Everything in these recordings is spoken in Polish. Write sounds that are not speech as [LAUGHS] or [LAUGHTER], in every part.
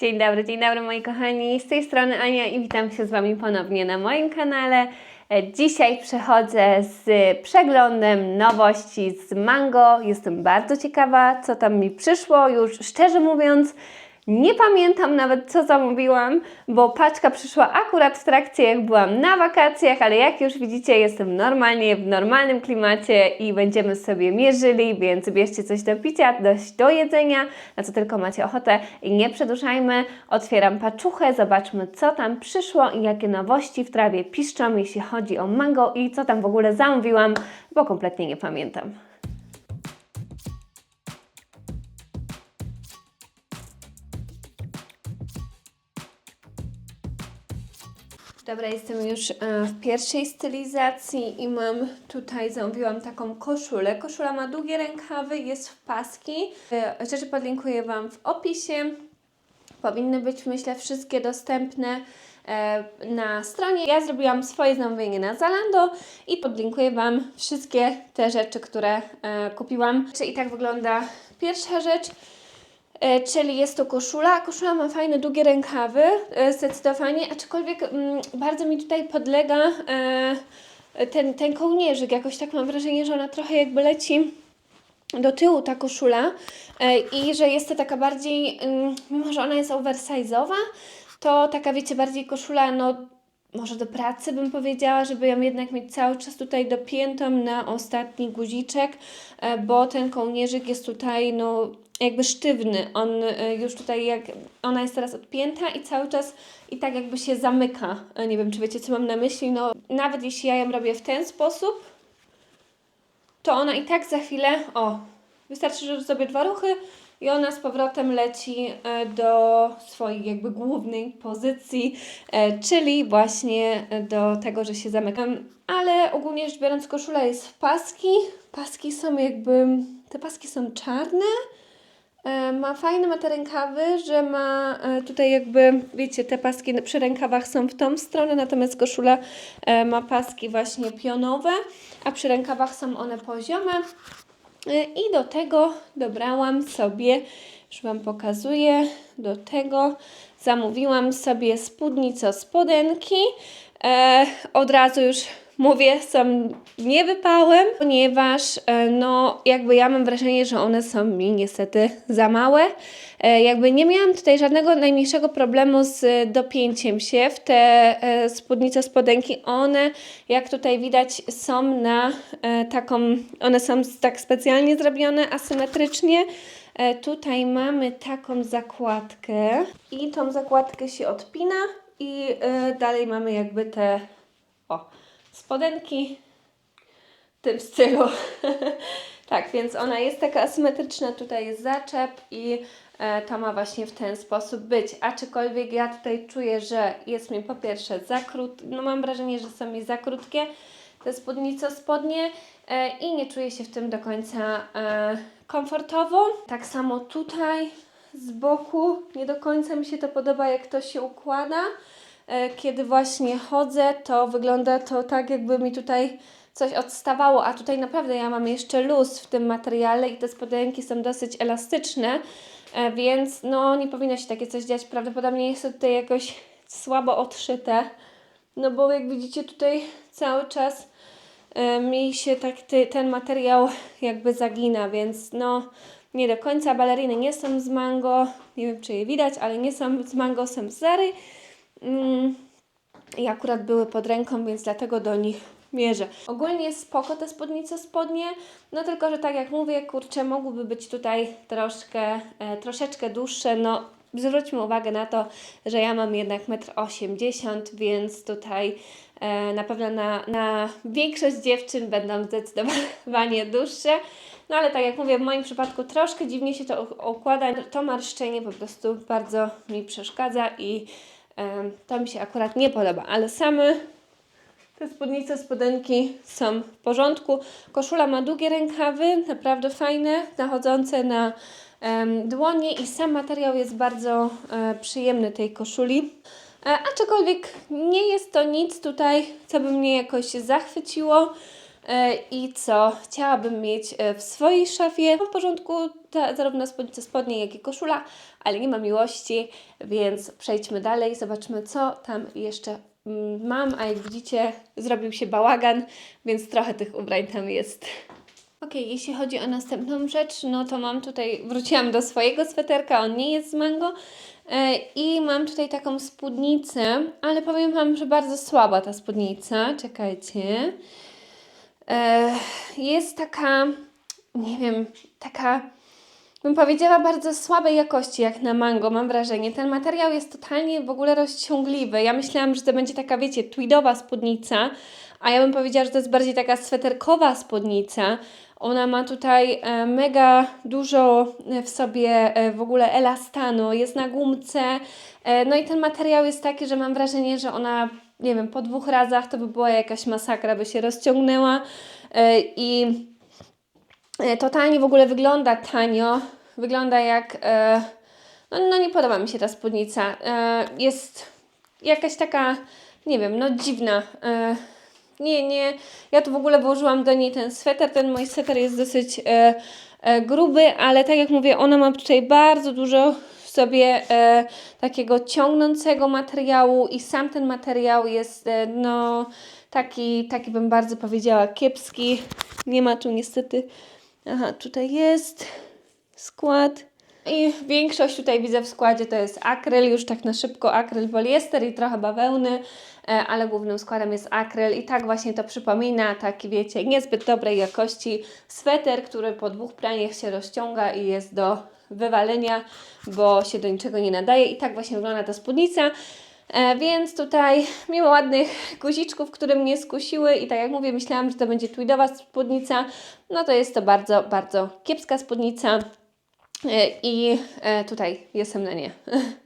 Dzień dobry, dzień dobry moi kochani. Z tej strony Ania i witam się z Wami ponownie na moim kanale. E, Dzisiaj przychodzę z przeglądem nowości z Mango. Jestem bardzo ciekawa, co tam mi przyszło. Już szczerze mówiąc, nie pamiętam nawet, co zamówiłam, bo paczka przyszła akurat w trakcie, jak byłam na wakacjach, ale jak już widzicie, jestem normalnie w normalnym klimacie i będziemy sobie mierzyli, więc bierzcie coś do picia, coś do jedzenia, na co tylko macie ochotę i nie przedłużajmy. Otwieram paczuchę, zobaczmy, co tam przyszło i jakie nowości w trawie piszczą, jeśli chodzi o mango i co tam w ogóle zamówiłam, bo kompletnie nie pamiętam. Dobra, jestem już e, w pierwszej stylizacji i mam tutaj, zamówiłam taką koszulę. Koszula ma długie rękawy, jest w paski. Rzeczy podlinkuję Wam w opisie. Powinny być, myślę, wszystkie dostępne e, na stronie. Ja zrobiłam swoje zamówienie na Zalando i podlinkuję Wam wszystkie te rzeczy, które e, kupiłam. I tak wygląda pierwsza rzecz. E, czyli jest to koszula. Koszula ma fajne, długie rękawy, e, zdecydowanie, aczkolwiek mm, bardzo mi tutaj podlega e, ten, ten kołnierzyk. Jakoś tak mam wrażenie, że ona trochę jakby leci do tyłu ta koszula i że jest to taka bardziej, mm, mimo że ona jest oversize'owa, to taka wiecie, bardziej koszula, no może do pracy bym powiedziała, żeby ją jednak mieć cały czas tutaj dopiętą na ostatni guziczek, bo ten kołnierzyk jest tutaj, no jakby sztywny. On e, już tutaj, jak ona jest teraz odpięta i cały czas i tak jakby się zamyka. E, Nie wiem, czy wiecie, co mam na myśli. No, nawet jeśli ja ją robię w ten sposób, to ona i tak za chwilę, o, wystarczy, że zrobię dwa ruchy i ona z powrotem leci e, do swojej jakby głównej pozycji, czyli właśnie do tego, że się zamykam. Ale ogólnie rzecz biorąc koszula jest w paski. Paski są jakby, te paski są czarne. E, Ma fajne ma te rękawy, że ma e, tutaj jakby, wiecie, te paski przy rękawach są w tą stronę, natomiast koszula e, ma paski właśnie pionowe, a przy rękawach są one poziome. I do tego dobrałam sobie, już Wam pokazuję, do tego zamówiłam sobie spódnicę spodenki. Od razu już mówię, są niewypałem, ponieważ e, no jakby ja mam wrażenie, że one są mi niestety za małe. E, jakby nie miałam tutaj żadnego najmniejszego problemu z dopięciem się w te e, spódnice spodenki. One, jak tutaj widać, są na taką, one są tak specjalnie zrobione, asymetrycznie. Tutaj mamy taką zakładkę i tą zakładkę się odpina i dalej mamy jakby te o, spodenki w tym stylu. [LAUGHS] tak, więc ona jest taka asymetryczna, tutaj jest zaczep i e, to ma właśnie w ten sposób być. Aczkolwiek ja tutaj czuję, że jest mi po pierwsze za krótkie, no mam wrażenie, że są mi za krótkie te spódnice, spodnie e, i nie czuję się w tym do końca e, komfortowo. Tak samo tutaj z boku nie do końca mi się to podoba, jak to się układa. E, Kiedy właśnie chodzę, to wygląda to tak, jakby mi tutaj coś odstawało, a tutaj naprawdę ja mam jeszcze luz w tym materiale i te spodenki są dosyć elastyczne, e, więc no nie powinno się takie coś dziać. Prawdopodobnie jest to tutaj jakoś słabo odszyte, no bo jak widzicie tutaj cały czas e, mi się tak ty, ten materiał jakby zagina, więc no nie do końca. Baleriny nie są z mango, nie wiem czy je widać, ale nie są z mango, są z Zary. Mm, i akurat były pod ręką, więc dlatego do nich mierzę. Ogólnie spoko te spódnice, spodnie, no tylko, że tak jak mówię, kurczę, mogłyby być tutaj troszkę, e, troszeczkę dłuższe, no zwróćmy uwagę na to, że ja mam jednak 1,80 m, więc tutaj e, na pewno na, na większość dziewczyn będą zdecydowanie dłuższe. No ale tak jak mówię, w moim przypadku troszkę dziwnie się to układa. To marszczenie po prostu bardzo mi przeszkadza i to mi się akurat nie podoba. Ale same te spódnice, spodenki są w porządku. Koszula ma długie rękawy, naprawdę fajne, nachodzące na dłonie i sam materiał jest bardzo e, przyjemny tej koszuli. E, aczkolwiek nie jest to nic tutaj, co by mnie jakoś zachwyciło. E, I co chciałabym mieć e, w swojej szafie. Mam w porządku ta, zarówno spódnice spodnie, jak i koszula, ale nie ma miłości, więc przejdźmy dalej, zobaczmy co tam jeszcze mm, mam, a jak widzicie zrobił się bałagan, więc trochę tych ubrań tam jest. Ok, jeśli chodzi o następną rzecz, no to mam tutaj, wróciłam do swojego sweterka, on nie jest z mango e, i mam tutaj taką spódnicę, ale powiem Wam, że bardzo słaba ta spódnica, czekajcie. E, jest taka, nie wiem, taka, bym powiedziała, bardzo słabej jakości jak na mango, mam wrażenie. Ten materiał jest totalnie w ogóle rozciągliwy. Ja myślałam, że to będzie taka, wiecie, tweedowa spódnica, a ja bym powiedziała, że to jest bardziej taka sweterkowa spódnica. Ona ma tutaj e, mega dużo e, w sobie w ogóle elastanu, jest na gumce. No i ten materiał jest taki, że mam wrażenie, że ona, nie wiem, po dwóch razach to by była jakaś masakra, by się rozciągnęła. E, I e, totalnie w ogóle wygląda tanio. Wygląda jak. E, no, no nie podoba mi się ta spódnica. Jest jakaś taka, nie wiem, no dziwna. Nie, nie. Ja tu w ogóle włożyłam do niej ten sweter. Ten mój sweter jest dosyć gruby, ale tak jak mówię, ona ma tutaj bardzo dużo sobie e, takiego ciągnącego materiału i sam ten materiał jest e, no taki, taki bym bardzo powiedziała kiepski. Nie ma tu niestety. Aha, tutaj jest skład. I większość tutaj widzę w składzie to jest akryl, już tak na szybko akryl, poliester i trochę bawełny, ale głównym składem jest akryl i tak właśnie to przypomina, taki wiecie, niezbyt dobrej jakości sweter, który po dwóch praniach się rozciąga i jest do wywalenia, bo się do niczego nie nadaje i tak właśnie wygląda ta spódnica. E, więc tutaj mimo ładnych guziczków, które mnie skusiły i tak jak mówię, myślałam, że to będzie tweedowa spódnica, no to jest to bardzo, bardzo kiepska spódnica. E, I e, tutaj jestem na nie. [LAUGHS]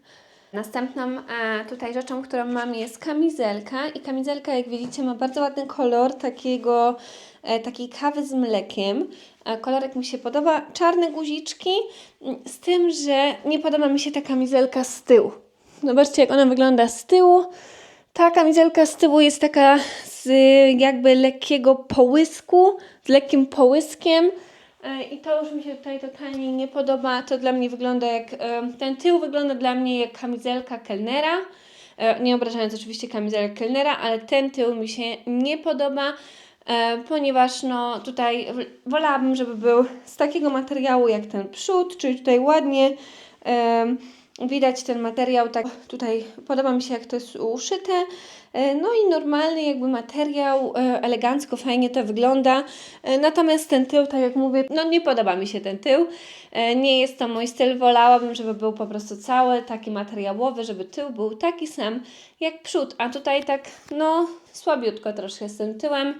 Następną e, tutaj rzeczą, którą mam jest kamizelka i kamizelka jak widzicie ma bardzo ładny kolor takiego, e, takiej kawy z mlekiem. E, kolorek mi się podoba, czarne guziczki m, z tym, że nie podoba mi się ta kamizelka z tyłu. Zobaczcie jak ona wygląda z tyłu. Ta kamizelka z tyłu jest taka z jakby lekkiego połysku, z lekkim połyskiem. E, I to już mi się tutaj totalnie nie podoba. To dla mnie wygląda jak. e, Ten tył wygląda dla mnie jak kamizelka kelnera. E, Nie obrażając oczywiście kamizelek kelnera, ale ten tył mi się nie podoba, ponieważ no tutaj wolałabym, żeby był z takiego materiału jak ten przód, czyli tutaj ładnie. Widać ten materiał, tak tutaj podoba mi się jak to jest uszyte. E, No i normalny jakby materiał, e, elegancko, fajnie to wygląda. E, Natomiast ten tył, tak jak mówię, no nie podoba mi się ten tył. Nie jest to mój styl, wolałabym, żeby był po prostu cały taki materiałowy, żeby tył był taki sam jak przód. A tutaj tak, no słabiutko troszkę z tym tyłem.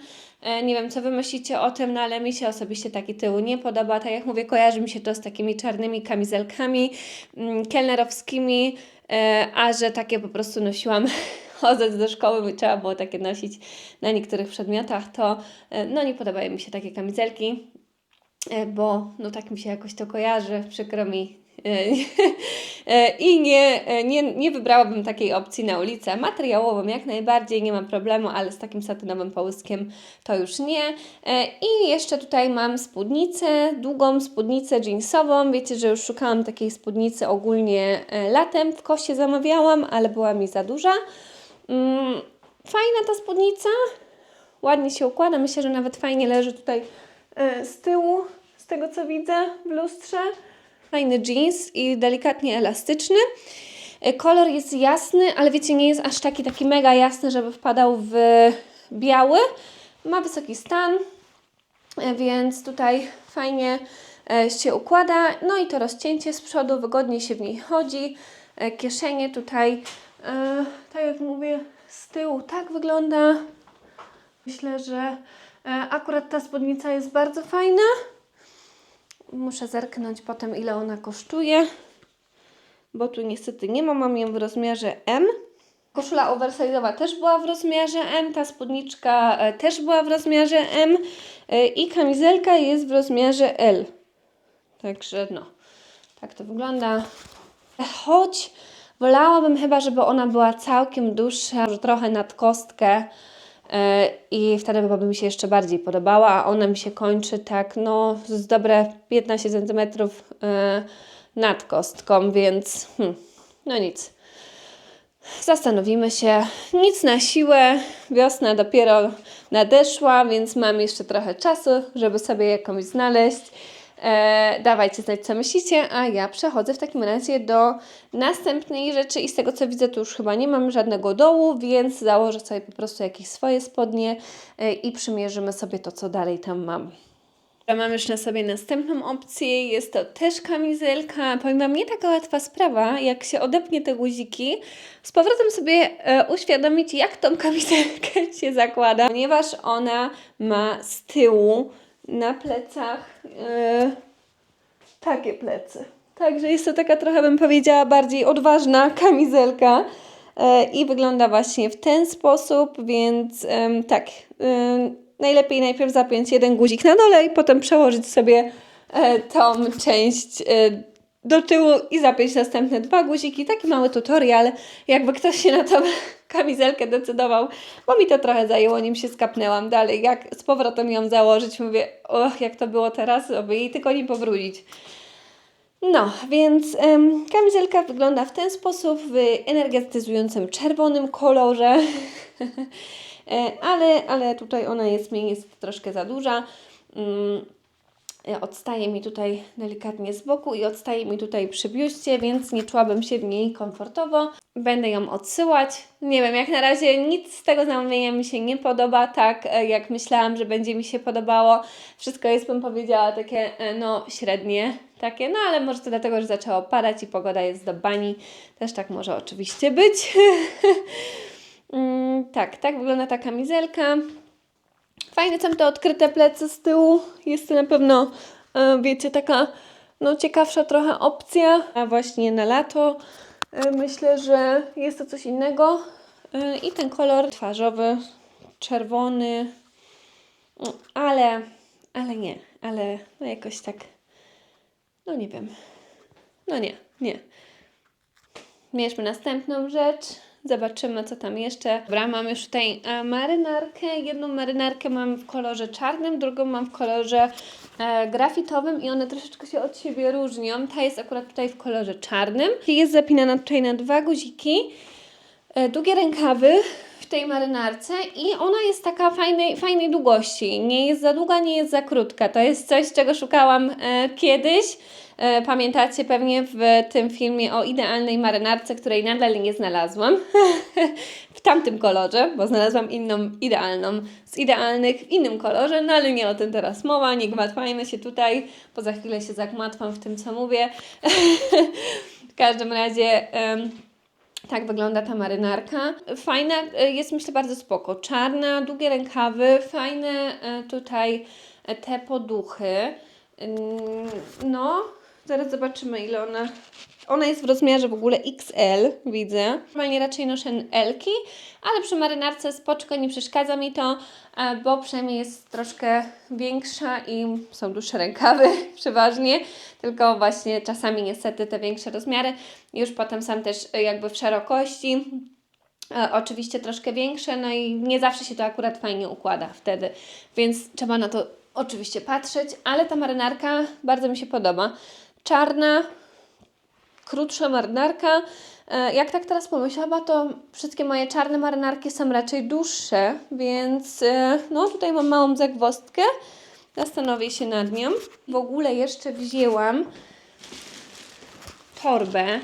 Nie wiem, co wy myślicie o tym, no ale mi się osobiście taki tył nie podoba. Tak jak mówię, kojarzy mi się to z takimi czarnymi kamizelkami mm, kelnerowskimi, a że takie po prostu nosiłam [LAUGHS] chodząc do szkoły, trzeba było takie nosić na niektórych przedmiotach, to e, no nie podobają mi się takie kamizelki, e, bo no tak mi się jakoś to kojarzy, przykro mi. E, [LAUGHS] I nie, nie, nie wybrałabym takiej opcji na ulicę. Materiałową jak najbardziej, nie mam problemu, ale z takim satynowym połyskiem to już nie. I jeszcze tutaj mam spódnicę, długą spódnicę jeansową. Wiecie, że już szukałam takiej spódnicy ogólnie latem, w koście zamawiałam, ale była mi za duża. Mm, Fajna ta spódnica, ładnie się układa. Myślę, że nawet fajnie leży tutaj e, z tyłu, z tego co widzę w lustrze. Fajny jeans i delikatnie elastyczny. E, Kolor jest jasny, ale wiecie, nie jest aż taki, taki mega jasny, żeby wpadał w biały. Ma wysoki stan, e, więc tutaj fajnie się układa. No i to rozcięcie z przodu, wygodnie się w niej chodzi. Kieszenie tutaj, e, tak jak mówię, z tyłu tak wygląda. Myślę, że e, akurat ta spódnica jest bardzo fajna. Muszę zerknąć potem, ile ona kosztuje, bo tu niestety nie ma. Mam ją w rozmiarze M. Koszula oversize'owa też była w rozmiarze M, ta spódniczka e, też była w rozmiarze M e, i kamizelka jest w rozmiarze L. Także no, tak to wygląda. Choć wolałabym chyba, żeby ona była całkiem dłuższa, że trochę nad kostkę, e, i wtedy chyba by mi się jeszcze bardziej podobała, a ona mi się kończy tak, no, z dobre 15 cm e, nad kostką, więc hmm, no nic. Zastanowimy się. Nic na siłę. Wiosna dopiero nadeszła, więc mam jeszcze trochę czasu, żeby sobie jakąś znaleźć. E, dawajcie znać, co myślicie, a ja przechodzę w takim razie do następnej rzeczy i z tego co widzę, tu już chyba nie mam żadnego dołu, więc założę sobie po prostu jakieś swoje spodnie e, i przymierzymy sobie to, co dalej tam mam. Mam już na sobie następną opcję, jest to też kamizelka. Powiem Wam, nie taka łatwa sprawa, jak się odepnie te guziki, z powrotem sobie e, uświadomić, jak tą kamizelkę [LAUGHS] się zakłada, ponieważ ona ma z tyłu na plecach e, takie plecy. Także jest to taka trochę, bym powiedziała, bardziej odważna kamizelka. E, I wygląda właśnie w ten sposób, więc tak, em, najlepiej najpierw zapiąć jeden guzik na dole i potem przełożyć sobie e, tą część e, do tyłu i zapiąć następne dwa guziki. Taki mały tutorial, jakby ktoś się na tą [LAUGHS] kamizelkę decydował, bo mi to trochę zajęło, nim się skapnęłam dalej. Jak z powrotem ją założyć, mówię, och, jak to było teraz, aby jej tylko nie powrócić. No, więc em, kamizelka wygląda w ten sposób, w energetyzującym czerwonym kolorze, [LAUGHS] E, ale, ale tutaj ona jest mi jest troszkę za duża. Mm, e, Odstaje mi tutaj delikatnie z boku i odstaje mi tutaj przy biuście, więc nie czułabym się w niej komfortowo. Będę ją odsyłać. Nie wiem, jak na razie nic z tego zamówienia mi się nie podoba, tak e, jak myślałam, że będzie mi się podobało. Wszystko jest, bym powiedziała, takie e, no średnie, takie, no ale może to dlatego, że zaczęło padać i pogoda jest do bani. Też tak może oczywiście być. [LAUGHS] Mm, tak, tak wygląda ta kamizelka. Fajne są te odkryte plecy z tyłu. Jest to na pewno, e, wiecie, taka no, ciekawsza trochę opcja. A właśnie na lato e, myślę, że jest to coś innego. E, I ten kolor twarzowy, czerwony, ale, ale nie, ale no jakoś tak, no nie wiem. No nie, nie. Mierzmy następną rzecz. Zobaczymy, co tam jeszcze. Dobra, mam już tutaj e, marynarkę. Jedną marynarkę mam w kolorze czarnym, drugą mam w kolorze e, grafitowym i one troszeczkę się od siebie różnią. Ta jest akurat tutaj w kolorze czarnym. Jest zapinana tutaj na dwa guziki. E, długie rękawy w tej marynarce i ona jest taka fajnej, fajnej długości. Nie jest za długa, nie jest za krótka. To jest coś, czego szukałam kiedyś. E, pamiętacie pewnie w tym filmie o idealnej marynarce, której nadal nie znalazłam. [LAUGHS] w tamtym kolorze, bo znalazłam inną idealną z idealnych w innym kolorze, no ale nie o tym teraz mowa, nie gmatwajmy się tutaj, bo za chwilę się zagmatwam w tym, co mówię. [LAUGHS] w każdym razie... em, tak wygląda ta marynarka. Fajna, e, jest myślę bardzo spoko. Czarna, długie rękawy, fajne e, tutaj te poduchy. No, zaraz zobaczymy ile ona... Ona jest w rozmiarze w ogóle XL, widzę. Normalnie raczej noszę L-ki, ale przy marynarce spoczko, nie przeszkadza mi to, e, bo przynajmniej jest troszkę większa i są dłuższe rękawy [LAUGHS] przeważnie, tylko właśnie czasami niestety te większe rozmiary już potem są też e, jakby w szerokości. E, oczywiście troszkę większe, no i nie zawsze się to akurat fajnie układa wtedy, więc trzeba na to oczywiście patrzeć, ale ta marynarka bardzo mi się podoba. Czarna, krótsza marynarka. E, Jak tak teraz pomyślałam, to wszystkie moje czarne marynarki są raczej dłuższe, więc e, no tutaj mam małą zagwozdkę. Zastanowię się nad nią. W ogóle jeszcze wzięłam torbę.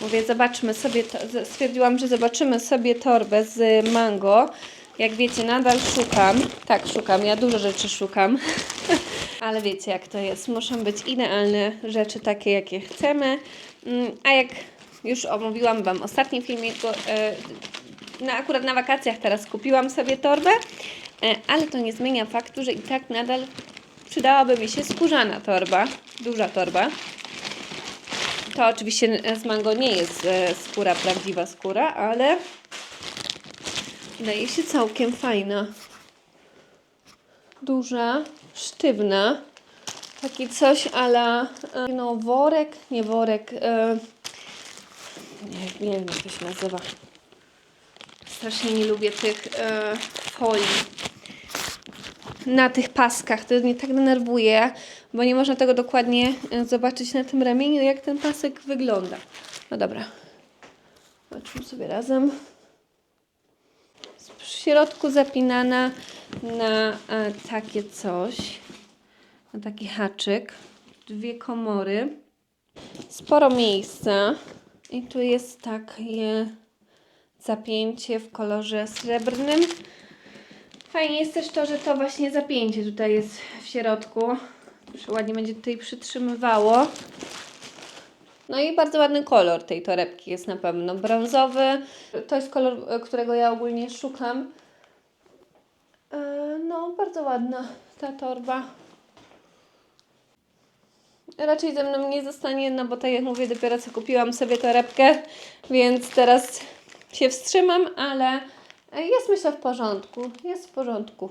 Mówię, zobaczmy sobie, to, stwierdziłam, że zobaczymy sobie torbę z mango. Jak wiecie, nadal szukam. Tak, szukam, ja dużo rzeczy szukam. [LAUGHS] Ale wiecie, jak to jest. Muszą być idealne rzeczy, takie jakie chcemy. Mm, A jak już omówiłam Wam filmiku, e, no akurat na wakacjach teraz kupiłam sobie torbę, e, ale to nie zmienia faktu, że i tak nadal przydałaby mi się skórzana torba, duża torba. To oczywiście z mango nie jest e, skóra, prawdziwa skóra, ale wydaje się całkiem fajna. Duża, sztywna. Taki coś ala, e, no worek, nie worek, e, nie, nie wiem jak to się nazywa. Strasznie nie lubię tych e, poli na tych paskach. To mnie tak denerwuje, bo nie można tego dokładnie zobaczyć na tym ramieniu, jak ten pasek wygląda. No dobra. Zobaczmy sobie razem. Środku zapinana na e, takie coś. Na taki haczyk. Dwie komory. Sporo miejsca. I tu jest takie zapięcie w kolorze srebrnym. Fajnie jest też to, że to właśnie zapięcie tutaj jest w środku. Ładnie będzie tutaj przytrzymywało. No i bardzo ładny kolor tej torebki jest na pewno brązowy. To jest kolor, e, którego ja ogólnie szukam. E, No, bardzo ładna ta torba. Raczej ze mną nie zostanie, no bo tak jak mówię, dopiero co kupiłam sobie torebkę, więc teraz się wstrzymam, ale jest myślę w porządku. Jest w porządku.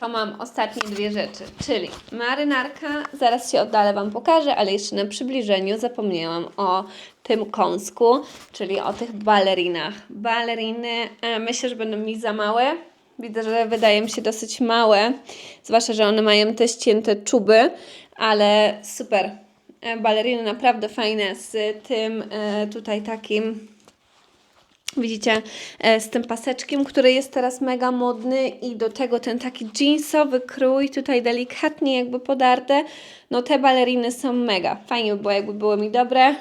To mam ostatnie dwie rzeczy, czyli marynarka, zaraz się oddalę Wam pokażę, ale jeszcze na przybliżeniu zapomniałam o tym kąsku, czyli o tych balerinach. Baleriny e, myślę, że będą mi za małe. Widzę, że wydaje mi się dosyć małe, zwłaszcza, że one mają te ścięte czuby, ale super. E, Baleriny naprawdę fajne z tym e, tutaj takim Widzicie, e, z tym paseczkiem, który jest teraz mega modny i do tego ten taki jeansowy krój, tutaj delikatnie jakby podarte. No te baleriny są mega. Fajnie by było, jakby były mi dobre,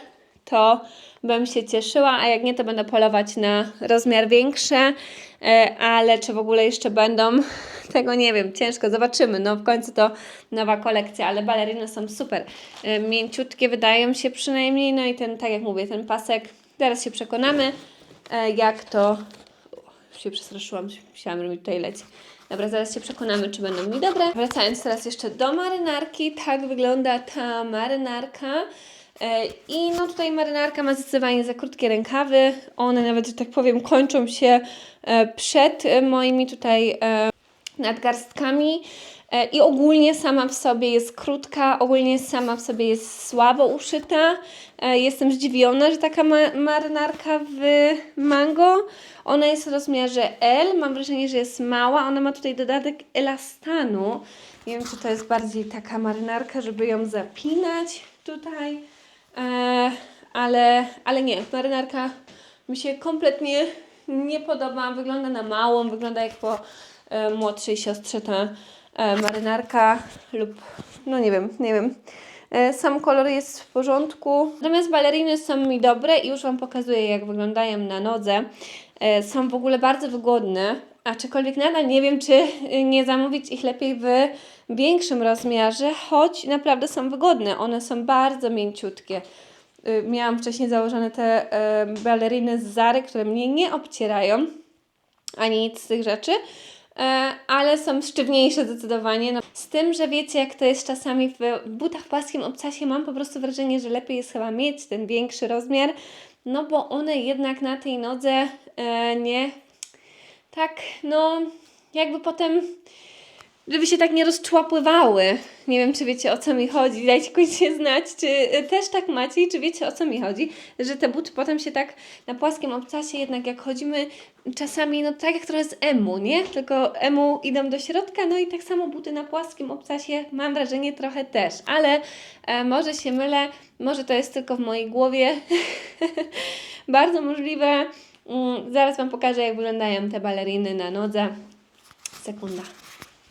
to bym się cieszyła, a jak nie, to będę polować na rozmiar większy, e, ale czy w ogóle jeszcze będą, [LAUGHS] tego nie wiem, ciężko, zobaczymy. No w końcu to nowa kolekcja, ale baleriny są super. E, Mięciutkie wydają się przynajmniej, no i ten, tak jak mówię, ten pasek, zaraz się przekonamy jak to. O, się przestraszyłam, myślałam, że mi tutaj leci. Dobra, zaraz się przekonamy, czy będą mi dobre. Wracając teraz jeszcze do marynarki, tak wygląda ta marynarka. E, I no tutaj marynarka ma zdecydowanie za krótkie rękawy. One nawet, że tak powiem, kończą się e, przed e, moimi tutaj e, nadgarstkami. E, I ogólnie sama w sobie jest krótka, ogólnie sama w sobie jest słabo uszyta. E, Jestem zdziwiona, że taka ma marynarka w mango. Ona jest w rozmiarze L. Mam wrażenie, że jest mała. Ona ma tutaj dodatek elastanu. Nie wiem, czy to jest bardziej taka marynarka, żeby ją zapinać tutaj. E, ale, ale nie, marynarka mi się kompletnie nie podoba. Wygląda na małą, wygląda jak po młodszej siostrze ta marynarka lub no nie wiem, nie wiem. E, Sam kolor jest w porządku. Natomiast baleriny są mi dobre i już Wam pokazuję, jak wyglądają na nodze. E, Są w ogóle bardzo wygodne, aczkolwiek nadal nie wiem, czy nie zamówić ich lepiej w większym rozmiarze, choć naprawdę są wygodne. One są bardzo mięciutkie. Miałam wcześniej założone te e, baleriny z Zary, które mnie nie obcierają ani nic z tych rzeczy, e, ale są sztywniejsze zdecydowanie. No, z tym, że wiecie, jak to jest czasami w butach płaskim obcasie, mam po prostu wrażenie, że lepiej jest chyba mieć ten większy rozmiar, no bo one jednak na tej nodze e, nie tak, no jakby potem żeby się tak nie rozczłapływały. Nie wiem, czy wiecie o co mi chodzi. Dajcie koniecznie znać, czy y, też tak macie i czy wiecie o co mi chodzi, że te buty potem się tak na płaskim obcasie jednak jak chodzimy czasami, no tak jak trochę z emu, nie? Tylko emu idą do środka, no i tak samo buty na płaskim obcasie mam wrażenie trochę też, ale e, może się mylę, może to jest tylko w mojej głowie. [LAUGHS] Bardzo możliwe. Mm, zaraz Wam pokażę, jak wyglądają te baleriny na nodze. Sekunda.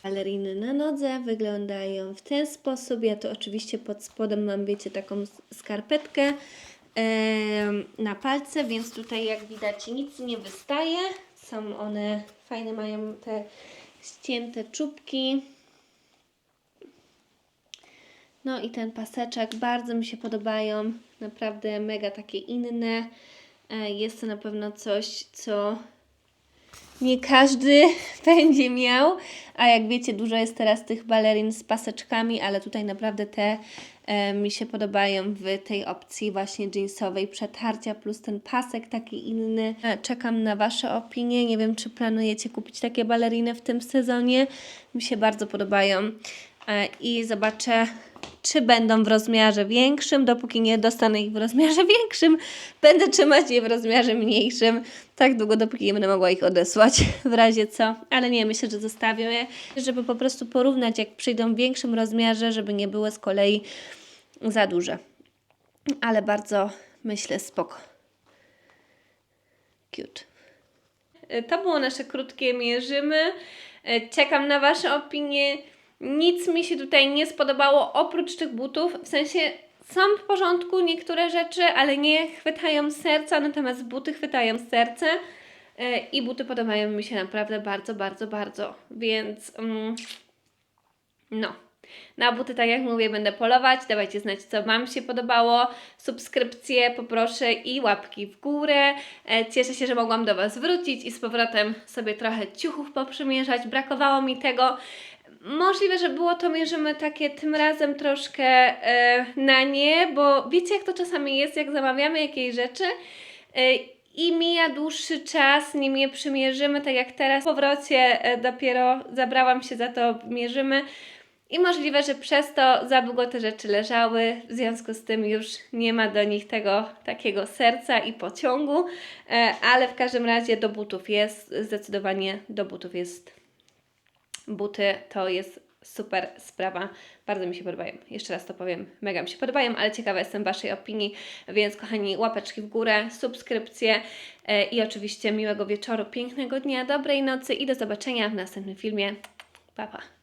Baleriny na nodze wyglądają w ten sposób. Ja to oczywiście pod spodem mam, wiecie, taką skarpetkę na palce, więc tutaj jak widać nic nie wystaje. Są one fajne, mają te ścięte czubki. No i ten paseczek bardzo mi się podobają. Naprawdę mega takie inne. E, Jest to na pewno coś, co nie każdy [LAUGHS] będzie miał, a jak wiecie, dużo jest teraz tych balerin z paseczkami, ale tutaj naprawdę te e, mi się podobają w tej opcji właśnie jeansowej przetarcia, plus ten pasek taki inny. E, Czekam na Wasze opinie, nie wiem, czy planujecie kupić takie baleriny w tym sezonie, mi się bardzo podobają. E, i zobaczę, czy będą w rozmiarze większym. Dopóki nie dostanę ich w rozmiarze [LAUGHS] większym, będę trzymać je w rozmiarze mniejszym. Tak długo, dopóki nie będę mogła ich odesłać, [LAUGHS] w razie co. Ale nie, myślę, że zostawię je, żeby po prostu porównać, jak przyjdą w większym rozmiarze, żeby nie były z kolei za duże. Ale bardzo, myślę, spoko. Cute. E, To było nasze krótkie mierzymy. E, Czekam na Wasze opinie. Nic mi się tutaj nie spodobało oprócz tych butów. W sensie są w porządku niektóre rzeczy, ale nie chwytają serca, natomiast buty chwytają serce. E, I buty podobają mi się naprawdę bardzo, bardzo, bardzo. Więc mm, no. Na buty, tak jak mówię, będę polować. Dawajcie znać, co Wam się podobało. Subskrypcje poproszę i łapki w górę. E, Cieszę się, że mogłam do Was wrócić i z powrotem sobie trochę ciuchów poprzymierzać. Brakowało mi tego. Możliwe, że było to mierzymy takie tym razem troszkę e, na nie, bo wiecie, jak to czasami jest, jak zamawiamy jakieś rzeczy. E, i mija dłuższy czas, nim je przymierzymy, tak jak teraz. Po powrocie e, dopiero zabrałam się za to, mierzymy. I możliwe, że przez to za długo te rzeczy leżały, w związku z tym już nie ma do nich tego takiego serca i pociągu, ale w każdym razie do butów jest, zdecydowanie do butów jest. Buty to jest super sprawa, bardzo mi się podobają. Jeszcze raz to powiem, mega mi się podobają, ale ciekawa jestem Waszej opinii, więc kochani, łapeczki w górę, subskrypcje e, i oczywiście miłego wieczoru, pięknego dnia, dobrej nocy i do zobaczenia w następnym filmie. Pa, pa.